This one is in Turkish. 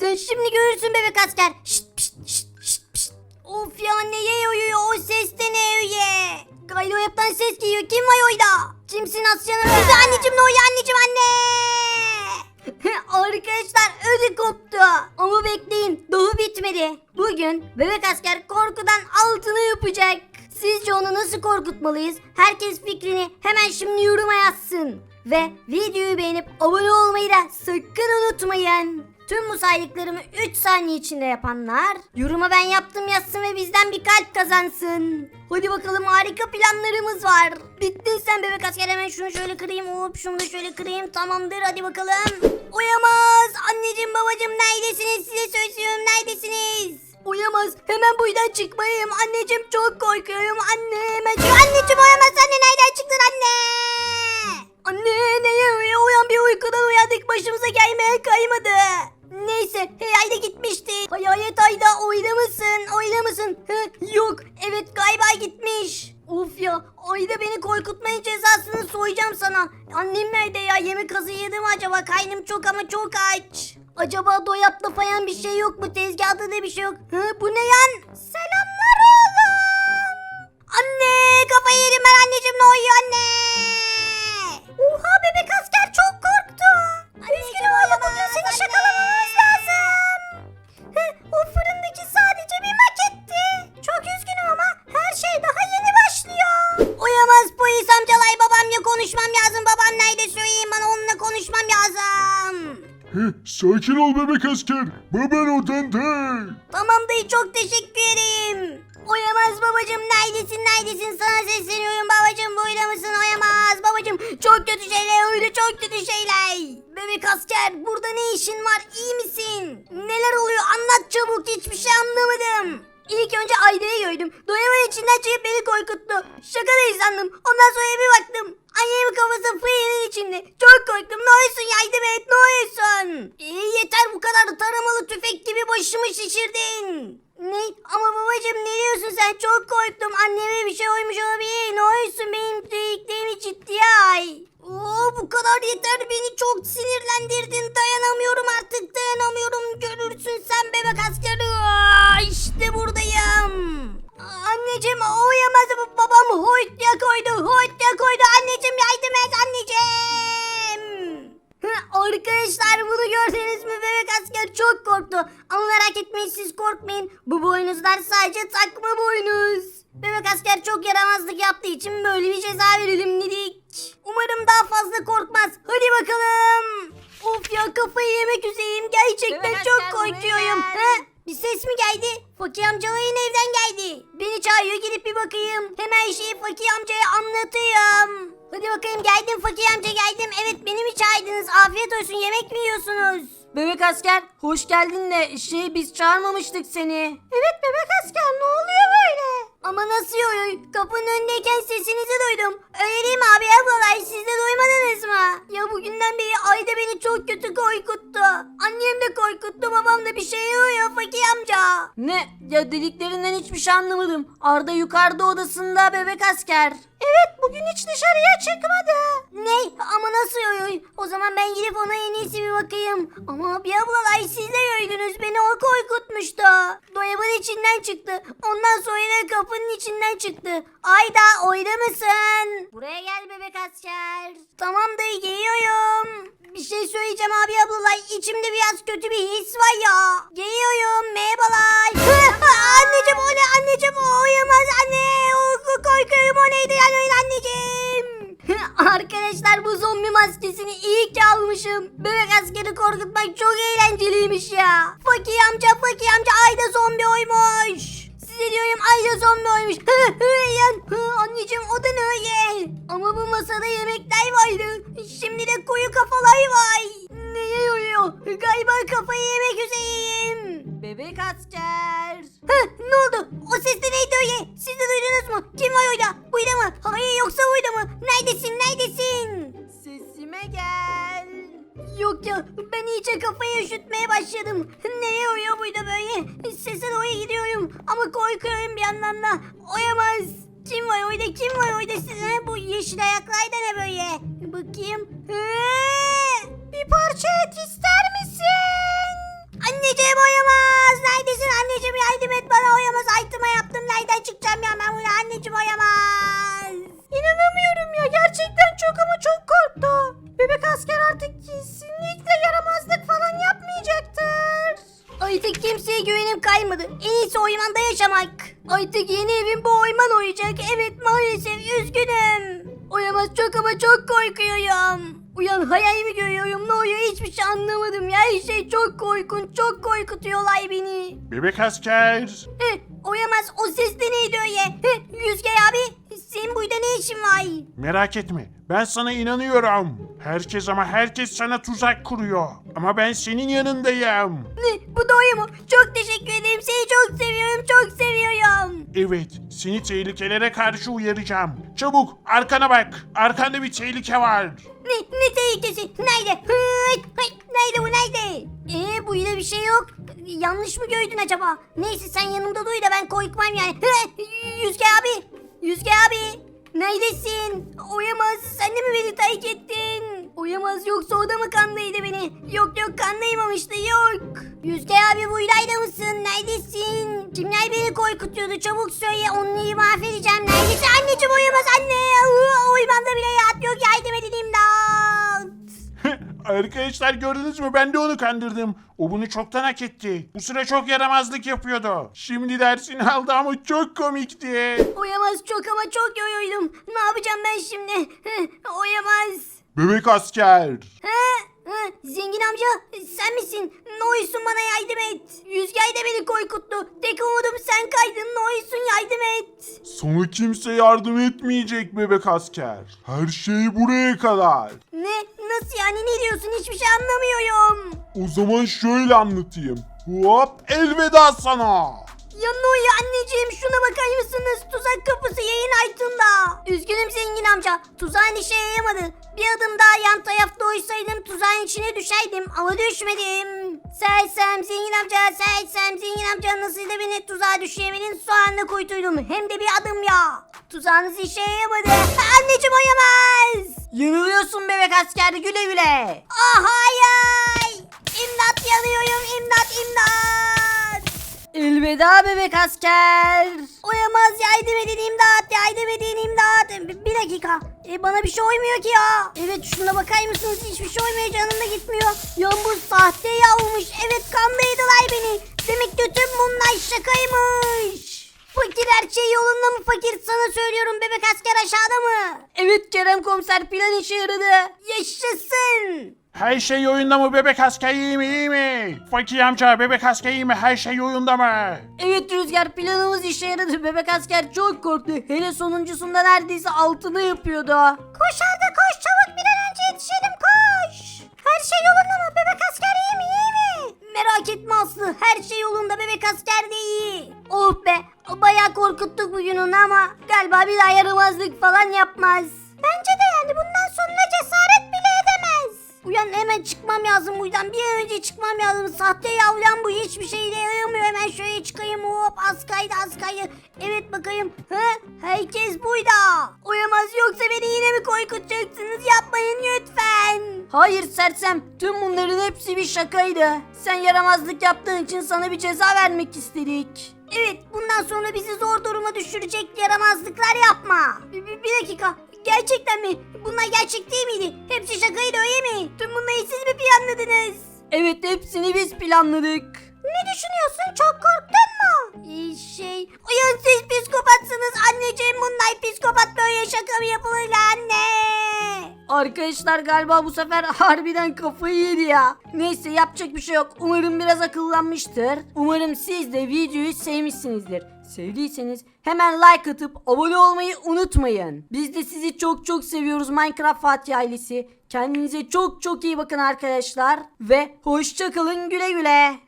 Sen şimdi görürsün bebek asker. Şşt, pşt, şşt, şşt, pşt. Of ya neye uyuyor o ses de ne öyle? Gaylo hepten ses geliyor. Kim var orada? Kimsin Asyan'ın? Kızı anneciğim ne oluyor anneciğim anne? Arkadaşlar ödü koptu. Ama bekleyin daha bitmedi. Bugün bebek asker korkudan altını yapacak. Sizce onu nasıl korkutmalıyız? Herkes fikrini hemen şimdi yoruma yazsın. Ve videoyu beğenip abone olmayı da sakın unutmayın. Tüm bu saydıklarımı 3 saniye içinde yapanlar yoruma ben yaptım yazsın ve bizden bir kalp kazansın. Hadi bakalım harika planlarımız var. Bittin sen bebek asker hemen şunu şöyle kırayım hop şunu da şöyle kırayım tamamdır hadi bakalım. Uyamaz anneciğim babacığım neredesiniz size söylüyorum neredesiniz? Uyamaz hemen buradan çıkmayayım anneciğim çok korkuyorum anne hemen Anneciğim uyamaz anne nereden çıktın anne? Anne neye uyan uyan bir uykudan uyandık başımıza gelmeye kaymadı. Neyse Ayda gitmişti. Hayalet Ayda oyda mısın? Oyda mısın? Hı, yok evet galiba gitmiş. Of ya Ayda beni korkutmayın cezasını soyacağım sana. Annem nerede ya yemek hazır yedi mi acaba? Kaynım çok ama çok aç. Acaba doyapla falan bir şey yok mu? Tezgahta da bir şey yok. Hı, bu ne yan? Selamlar oğlum. Anne kafayı yedim ben anneciğim ne oluyor anne? Oha bebek asker sakin ol bebek asker. Baban odanda. Tamam dayı çok teşekkür ederim. Oyamaz babacım neredesin neredesin sana sesleniyorum babacım burada mısın oyamaz babacım çok kötü şeyler oldu çok kötü şeyler. Bebek asker burada ne işin var iyi misin? Neler oluyor anlat çabuk hiçbir şey anlamadım. İlk önce Ayda'yı gördüm. Doyaman içinden çıkıp beni korkuttu. Şaka da sandım. Ondan sonra bir baktım. Annemin kafası fıyının içinde. Çok korktum. Ne olursun yardım et ne olursun. İyi yeter bu kadar taramalı tüfek gibi başımı şişirdin. Ne? Ama babacığım ne diyorsun sen? Çok korktum. Anneme bir şey olmuş olabilir. Ne olursun benim dediklerimi ciddiye al. Oo, bu kadar yeter. Beni çok sinirlendirdin. Dayanamıyorum artık. Dayanamıyorum. Görürsün sen bebek askeri. İşte buradayım. Anneciğim uyamaz. Babam hoyt diye koydu. Hoyt diye koydu. Anneciğim yardım et anneciğim. Arkadaşlar bunu gördünüz mü bebek asker çok korktu. Ama merak etmeyin siz korkmayın. Bu boynuzlar sadece takma boynuz. Bebek asker çok yaramazlık yaptığı için böyle bir ceza verelim dedik. Umarım daha fazla korkmaz. Hadi bakalım. Of ya kafayı yemek üzereyim. Gerçekten Bebek çok korkuyorum. Ha? Ses mi geldi? Fakir amcaların evden geldi. Beni çağırıyor gidip bir bakayım. Hemen şeyi Fakir amcaya anlatayım. Hadi bakayım geldim Fakir amca geldim. Evet beni mi çağırdınız? Afiyet olsun yemek mi yiyorsunuz? Bebek asker hoş geldin de şey biz çağırmamıştık seni. Evet bebek asker ne oluyor böyle? Ama nasıl oluyor? Kapının önündeyken sesinizi duydum. Öyle değil mi abi ablalar siz de duymadınız mı? Ya bugünden beri Ayda beni çok kötü korkuttu. Annem de korkuttu babam da bir şey oluyor Fakir amca. Ne? Ya dediklerinden hiçbir şey anlamadım. Arda yukarıda odasında bebek asker. Evet bugün hiç dışarıya çıkmadı. Ne? Ama nasıl oluyor? O zaman ben gidip ona en iyisi bir bakayım. Ama bir ablalar siz de gördünüz beni o korkutmuştu. Dolabın içinden çıktı. Ondan sonra da kapının içinden çıktı. Ayda oyda mısın? Buraya gel bebek asker. Tamam dayı geliyorum. Bir şey söyleyeceğim abi ablalar. İçimde biraz kötü bir his var ya. Geliyorum merhabalar. anneciğim o ne anneciğim o uyumaz anne. O, korkuyorum o neydi yani anneciğim. Arkadaşlar bu zombi maskesini iyi ki almışım. Bebek askeri korkutmak çok eğlenceliymiş ya. Fakir amca fakir amca ayda zombi. Size diyorum ayda zombi hı, Anneciğim o da ne öyle? Ama bu masada yemekler vardı. Şimdi de koyu kafalar var. Neye uyuyor? Galiba kafayı yemek üzereyim. Bebek asker. Hı, ne oldu? O ses Bakayım. Ee, bir parça et ister misin? Anneciğim oyamaz. Neredesin anneciğim yardım et bana oyamaz. Altıma yaptım. Nereden çıkacağım ya ben bunu anneciğim oyamaz. İnanamıyorum ya gerçekten çok ama çok korktu. Bebek asker artık kesinlikle yaramazlık falan yapmayacaktır. Artık kimseye güvenim kaymadı. En iyisi oymanda yaşamak. Artık yeni evim bu oyman oyacak. Evet maalesef üzgünüm. Oyamaz çok ama çok korkuyorum. Uyan hayal mi görüyorum ne oluyor hiçbir şey anlamadım ya. Her şey çok korkunç çok korkutuyorlar beni. Bebek asker. Hı, oyamaz o ses de neydi öyle? Hı, Rüzgar abi senin burada ne işin var? Merak etme. Ben sana inanıyorum. Herkes ama herkes sana tuzak kuruyor. Ama ben senin yanındayım. Ne bu doğru mu? Çok teşekkür ederim seni çok seviyorum çok seviyorum. Evet, seni tehlikelere karşı uyaracağım. Çabuk, arkana bak. Arkanda bir tehlike var. Ne, ne tehlikesi? Nerede? Hıy, hıy, nerede bu nerede? Ee bu yine bir şey yok. Yanlış mı gördün acaba? Neyse sen yanımda duy da ben korkmam yani. Yüzge abi. Yüzge abi. Neredesin? Oyamaz. Sen de mi beni terk ettin? Oyamaz yoksa o da mı kandıydı beni? Yok yok kandaymamıştı yok. Yüzge abi buradaydı mısın? Neredesin? Kimler beni korkutuyordu? Çabuk söyle onları mahvedeceğim. Neredesin? Anneciğim uyumaz anne. Aa, Uymanda bile yat yok yardım edin imdat. Arkadaşlar gördünüz mü? Ben de onu kandırdım. O bunu çoktan hak etti. Bu sıra çok yaramazlık yapıyordu. Şimdi dersini aldı ama çok komikti. Oyamaz çok ama çok yoruldum. Ne yapacağım ben şimdi? Hı, Oyamaz. Bebek asker. Zengin amca sen misin? Ne olursun bana yardım et. Rüzgar da beni korkuttu. Tek umudum sen kaydın. Ne olursun yardım et. Sana kimse yardım etmeyecek bebek asker. Her şey buraya kadar. Ne? Nasıl yani ne diyorsun? Hiçbir şey anlamıyorum. O zaman şöyle anlatayım. Hop elveda sana. Ya ne oluyor anneciğim şuna bakar mısınız? Tuzak kapısı yayın altında. Üzgünüm zengin amca. Tuzağın işe yaramadı. Bir adım daha yan tarafta oysaydım tuzağın içine düşeydim ama düşmedim. Sersem zengin amca sersem zengin amca nasıl da beni tuzağa düşüremedin soğanla kuytuydum. Hem de bir adım ya. Tuzağınız işe yaramadı. Anneciğim oyamaz. Yanılıyorsun bebek asker güle güle. Ah hayır. İmdat yanıyorum imdat imdat. Elveda bebek asker. Oyamaz yardım edin imdat yardım edin imdat. Bir, bir dakika. E, bana bir şey oymuyor ki ya. Evet şuna bakar mısınız hiçbir şey oymuyor canım da gitmiyor. Ya bu sahte yavruş. Evet kandırdılar beni. Demek tüm bunlar şakaymış. Fakir her şey yolunda mı fakir sana söylüyorum bebek asker aşağıda mı? Evet Kerem komiser plan işe yaradı. Yaşasın. Her şey yolunda mı bebek asker iyi mi iyi mi? Fakir amca bebek asker iyi mi? Her şey yolunda mı? Evet Rüzgar planımız işe yaradı. Bebek asker çok korktu. Hele sonuncusunda neredeyse altını yapıyordu. Koş Arda koş çabuk bir an önce yetişelim koş. Her şey yolunda mı bebek asker iyi mi iyi mi? Merak etme Aslı her şey yolunda bebek asker de iyi. Oh be bayağı korkuttuk bugün onu ama galiba bir daha yaramazlık falan yapmaz. Bence de yani bundan sonra cesaret. Uyan hemen çıkmam lazım buradan bir an önce çıkmam lazım. Sahte yavruyan bu hiçbir şeyle yaramıyor. Hemen şöyle çıkayım hop az kaydı az kaydı. Evet bakayım. Ha? Herkes burada. Uyamaz yoksa beni yine mi korkutacaksınız? Yapmayın lütfen. Hayır sersem tüm bunların hepsi bir şakaydı. Sen yaramazlık yaptığın için sana bir ceza vermek istedik. Evet bundan sonra bizi zor duruma düşürecek yaramazlıklar yapma. Bir, bir- bir dakika. Gerçekten mi? Bunlar gerçek değil miydi? Hepsi şakaydı öyle mi? Tüm bunları siz mi planladınız? Evet hepsini biz planladık. Ne düşünüyorsun? Çok korktun mu? Ee, şey... Uyan siz psikopatsınız anneciğim. Bunlar psikopat böyle şaka mı yapılır lan anne? Arkadaşlar galiba bu sefer harbiden kafayı yedi ya. Neyse yapacak bir şey yok. Umarım biraz akıllanmıştır. Umarım siz de videoyu sevmişsinizdir. Sevdiyseniz hemen like atıp abone olmayı unutmayın. Biz de sizi çok çok seviyoruz Minecraft Fatih ailesi. Kendinize çok çok iyi bakın arkadaşlar. Ve hoşçakalın güle güle.